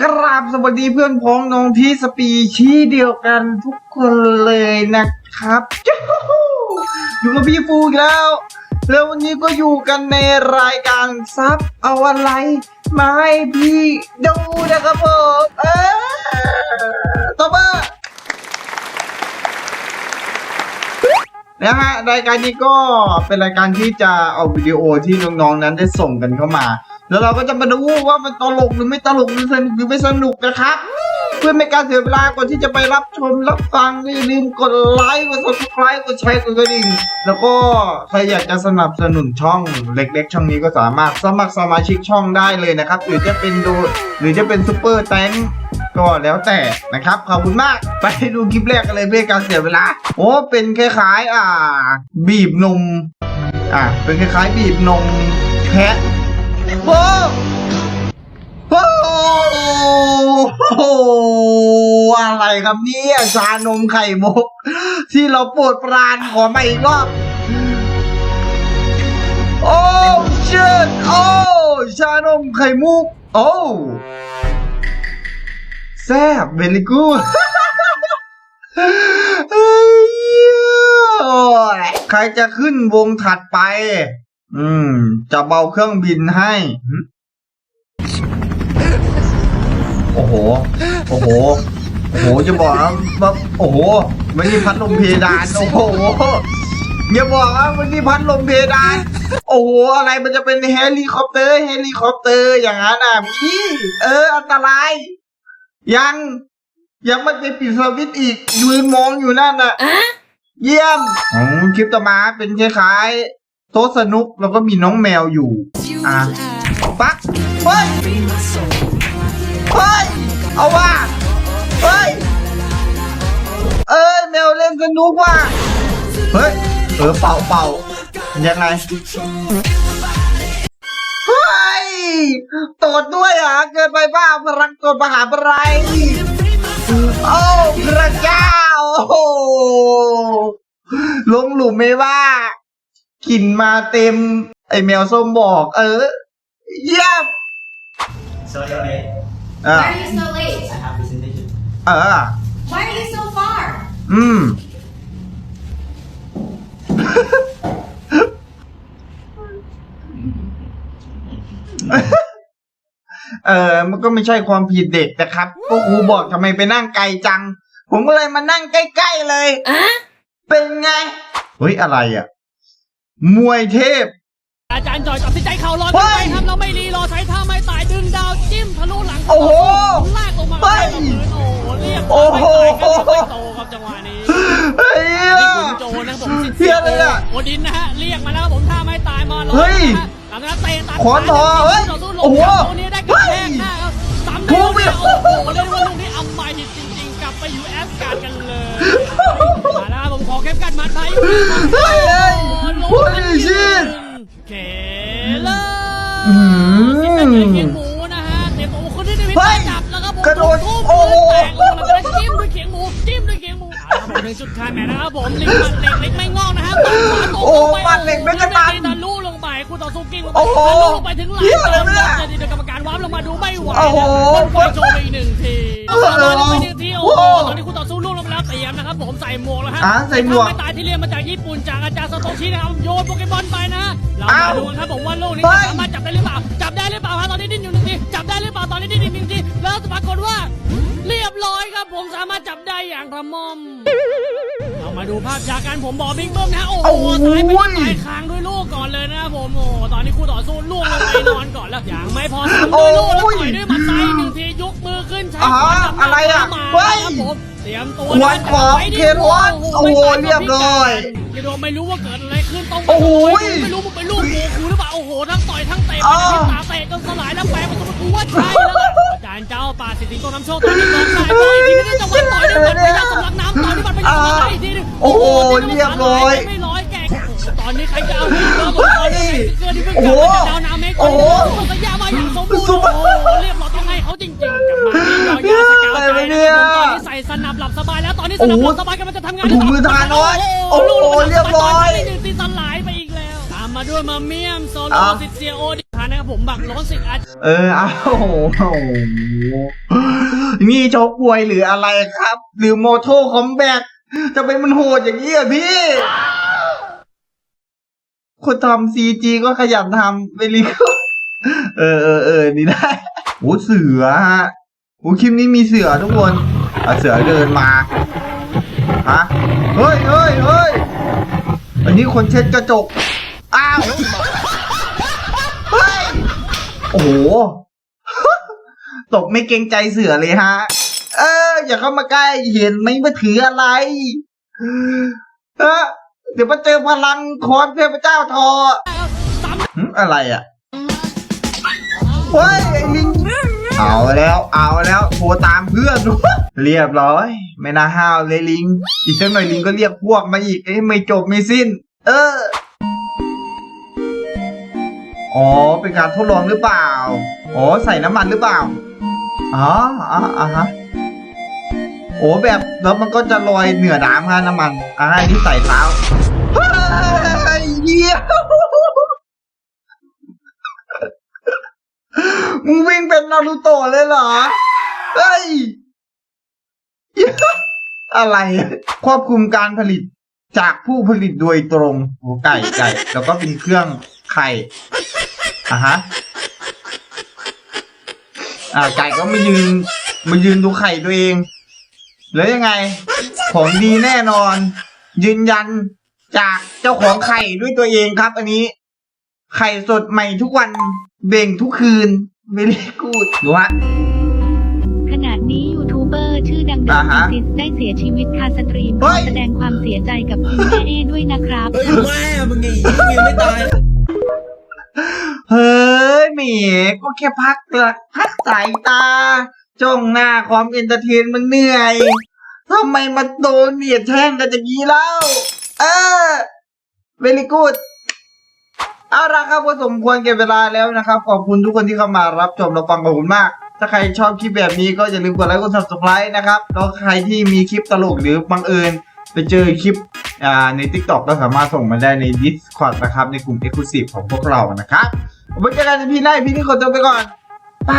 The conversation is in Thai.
กราบสวัสดีเพื่อนพ้องน้องที่สปีชีส์เดียวกันทุกคนเลยนะครับอยู่กับพี่ฟูอีกแล้ว แล้ววันนี้ก็อยู่กันในรายการซับเอาอะไรมาให้พี่ดูนะครับผมเออต่อมานะฮะรายการนี้ก็เป็นรายการที่จะเอาวิดีโอที่น้องๆนั้นได้ส่งกันเข้ามา แล้วเราก็จะมาดูว่ามันตลกหรือไม่ตลกหรือสนุกหรือไม่สนุกนะครับ เพื่อไม่ให้การเสียเวลาก่อนที่จะไปรับชมรับฟังอย่าลืมกดไลค์กด subscribe กดแชร์กดกระดิ่งแล้วก็ใครอยากจะสนับสนุนช่องเล็ก ๆ ช่องนี้ก็สามารถสมัครสมาชิกช่องได้เลยนะครับ หรือจะเป็นดูหรือจะเป็นซูเปอร์แตงก็แล้วแต่นะครับขอบคุณมากไปดูคลิปแรกกันเลยเพื่อให้การเสียเวลาโอ้เป็นคล้ายๆ อ่า บีบนมอ่าเป็นคล้ายๆ บีบนมแพะ โอ้โอ้โหอะไรครับเนี่ยชานมไข่มุก ที่เราปรดปรานขอมาอีกรอบโอ้เชิดโอ้ชานมไข่มุก โอ้แซ่บเบลิกูใครจะขึ้นวงถัดไป อืม จะเบาเครื่องบินให้หึโอ้โห โอ้โห โอ้โห จะบอกนะว่าโอ้โหไม่นี่พัดลมเพดาน โอ้โห อย่าบอกว่ามันนี่พัดลมเพดาน โอ้โห อะไรมันจะเป็นเฮลิคอปเตอร์ เฮลิคอปเตอร์ อย่างนั้นอะพี่ เออ อันตราย ยัง ยังไม่ไปปิดสวิตช์อีก ยืนมองอยู่นั่นน่ะ เยี่ยมอ๋อคลิปต่อมาเป็นคล้ายๆ โต๊ะสนุกแล้วก็มีน้องแมวอยู่ อะปักเฮ้ย เฮ้ย เอาว่าเฮ้ย เอ้ย แมวเล่นสนุกว่ะ เฮ้ย เออเป่าเป่ายังไง เฮ้ยตดด้วยเหรอะ เกินไปบ้าพลังตดมหาปไรโอ้พระเจ้า โอ้โหลงหลุมไม่ว่า กลิ่นมาเต็ม ไอแมวส้มบอก เออ เยี่ยม So you're late. อะ Why are you so late? I have presentation. เออ Why are you so far? อืม เออ มันก็ไม่ใช่ความผิดเด็กนะครับ ก็ครูบอกทำไมไปนั่งไกลจัง ผมก็เลยมานั่งใกล้ ๆ เลย เป็นไง เฮ้ย อะไรอะ มวยเทพ อาจารย์จอยตัดสินใจเข่าลอยเฮ้ไปยครับเราไม่รีรอใช้ท่าไม้ตายดึงดาวจิ้มทะลุหลังโอ้โหลากลงมาเฮ้ยโอ้โหเรียบโอ้โหไม่ตายครับไม่โตครับจังหวะนี้เฮ้ยนี่ขุนโจนะครับผมสิทธิ์เฮียเลยอะโอดินนะฮะเรียกมาแล้วครับผมท่าไม้ตายมาลอยเฮ้ยนะฮะหลังจากนั้นเตะตัดขอนทอเฮ้ยต่สู้ลงโอ้โหครับตัวนี้ได้กระแทกหน้าครับซ้ำถูได้กโอ้ไปโหเรียกว่าลูกนี้อัมไมหิตจริงๆกลับไปอยู่แอสการ์ดกันเลยมาแล้วครับผมขอเข้มกันมาไทย เฮ้ยเฮ้ย ลง โอ้ย ทัน ชิต เคเลอร์ อื้อหือสิบเอ็ดเขียงหมูนะฮะเต็มโอ้โหคนที่ได้พิเฮ้ยจับแล้วครับผมกระโดดทุบโอ้โห แตกลงแล้วก็จิ้มด้วยเขียงหมูจิ้มด้วยเขียงหมูเอาละครับผมถึงจุดคลายแม็กซ์นะครับผมลิงมัดเหล็กเล็กไม่งอกนะฮะตบขวาตบโอ้ลงไปมัดเหล็กไม่กระตันทะลุลงไปคู่ต่อสู้กิ้งลงไปโอ้โหทะลุลงไปถึงหลังเหี้ยอะไรวะเนี่ยจะดีโดยกรรมการวับ ลงมาดูไม่ไหวโอ้โหแล้วคนโชว์ไปอีกหนึ่งทีโอ้โหเอาละไปหนึ่งทีโอ้โหโอ้โหตอนนี้คู่ต่อสู้ล่วงลงไปแล้วเตรียมนะครับผมใส่หมวกแล้วฮะอะใส่หมวกไม่ตายที่เรียนมาจากญี่ปุ่นจากอาจารย์ซาโตชินะครับโยนโปเกมอนไปนะเราอ้ามาวดูกันครับผมว่าโลกนี้เฮ้จะยสามารถจับได้หรือเปล่าจับได้หรือเปล่าฮะตอนนี้ดิ้นอยู่หนึ่งทีจับได้หรือเปล่าตอนนี้ดิ้นอีกหนึ่งทีแล้วปรากฏว่าเรียบร้อยครับผมสามารถจับได้อย่างระม่อม เรามาดูภาพจากการผมบอกบิ๊กเบิ้มนะฮะโอ้โหโอ้โหตายไปที่ปลายคางด้วยลูกก่อนเลยนะครับผมโอ้โหตอนนี้คู่ต่อสู้ล่วงลงไปนอนก่อนแล้วอย่างไม่พอซ้ำด้วยลูกแล้วต่อยด้วยหมัดซ้ายอีกหนึ่งทียกมือขึ้นใช้อ๋อขวาจับหน้าอะไรอะขวาเฮ้มายครับผมเตรียมตัวขวานขวาไว้ดิเกรดวันโอ้โหเรียบร้อยเกรดวันไม่รู้ว่าเกิดอะไรขึ้นต้องโอ้โหไม่รู้มันเป็นลูกโมกูหรือเปล่าโอ้โหทั้งต่อยทั้งเตะอ้าวไปตาเตะจนสลายแล้วแปลงเป็นตัวกูว่าใช่แล้วล่ะอาจารย์เจ้าป่าสิทธิโตน้ำโชคตอนนี้ลองได้ต่อยทีนี้จังหวะต่อยด้วยบัตรพยาสำลักน้ำต่อยด้วยบัตรพยาสำลักน้ำอีกทีหนึงโอ้โหเรียบร้อยไม่ร้อยแก่ตอนนี้ใครจะเอาดีเกอร์บนคอเกอร์ที่เพิ่งโอ้กโหลับมาจากดาวนาเมกโอ้โหส่งสัญญามาอย่างสมบูรณ์สุโอ้ดโหเรียบร้อยต้องให้เขาจริงๆกลับมาที่ยอยาสกาวใจอะไรนะเนี่ยตอนนี้ใส่สนับหลับสบายแล้วตอนนี้สนับหลับสบายกำลังจะทำงานถุงมือทานอยโอ้โหเรียบร้อยหนึ่งตีสลายไปอีกแล้วตามมาด้วยมาเมียมโซโลอะซิเซียโอานะครับนะครับผมบักล้อสิอาเออเอาโอ้โหนี่โชกป่วยหรืออะไรครับ หรือโมโทคอมแบทจะเป็นมันโหดอย่างนี้อะพี่คนทำซีจีก็ขยันทำไปรีกเออเออเออนี่ได้โอ้เสือฮะโอ้คลิปนี้มีเสือทุกคนเสือเดินมาฮะเฮ้ยเฮ้ยเฮ้ยอันนี้คนเช็ดกระจกอ้าว โอ้โห ตกไม่เกรงใจเสือเลยฮะ เออ อย่าเข้ามาใกล้ เห็นไหมว่าถืออะไรเออเดี๋ยวมาเจอพลังคอนเทพเจ้าทออะไรอะเฮ้ยไอ้ลิงเอาแล้วเอาแล้วโทรตามเพื่อนเรียบร้อย ไม่น่าห้าวเลยลิง อีกสักหน่อยลิงก็เรียกพวกมาอีกเอ้ไม่จบไม่สิ้น เออ อ๋อ เป็นการทดลองหรือเปล่า อ๋อ ใส่น้ำมันหรือเปล่า อ๋ออ๋อฮะ โอ้แบบแล้วมันก็จะลอยเหนือน้ำฮะน้ำมัน อ่าอันนี้ใส่เท้าเฮ้เยี่ยมึงวิ่งเป็นนารูโตะเลยเหรอ เฮ้ย อะไร ควบคุมการผลิตจากผู้ผลิตโดยตรงโอ้ไก่ไก่ แล้วก็เป็นเครื่องไข่ อะฮะ อ่าไก่ก็มายืนมายืนดูไข่ตัวเอง แล้วยังไง ของดีแน่นอน ยืนยันจากเจ้าของไข่ด้วยตัวเองครับ อันนี้ ไข่สดใหม่ทุกวันเบ่งทุกคืนไม่ได้กูดดูฮะขณะนี้ยูทูบเบอร์ชื่อดังอ่าๆฮะซิสได้เสียชีวิตคาสตรีมเฮ้ขอยแสดงความเสียใจกับคุณแม่เอด้วยนะครับเฮ้ยแม่มึงไงยังไม่ตาย เฮ้ยหมีก็แค่พักเถอะพักสายตา จ้องหน้าความเอนเตอร์เทนมันเหนื่อยทำไมมาโดนเบียดแช่งกันอย่างนี้เล่า เออเวลิกูดเอาละครับก็สมควรเก็บเวลาแล้วนะครับ ขอบคุณทุกคนที่เข้ามารับชมเราฟังขอบคุณมาก ถ้าใครชอบคลิปแบบนี้ก็อย่าลืมกดไลค์กด subscribe นะครับแล้วใครที่มีคลิปตลกหรือบังเอิญ ไปเจอคลิปใน TikTok ก็สามารถส่งมาได้ใน Discord นะครับ ในกลุ่ม Exclusive ของพวกเรานะครับไว้เจอกันในพี่หน้าพี่นี่ขอตัวไปก่อน ไป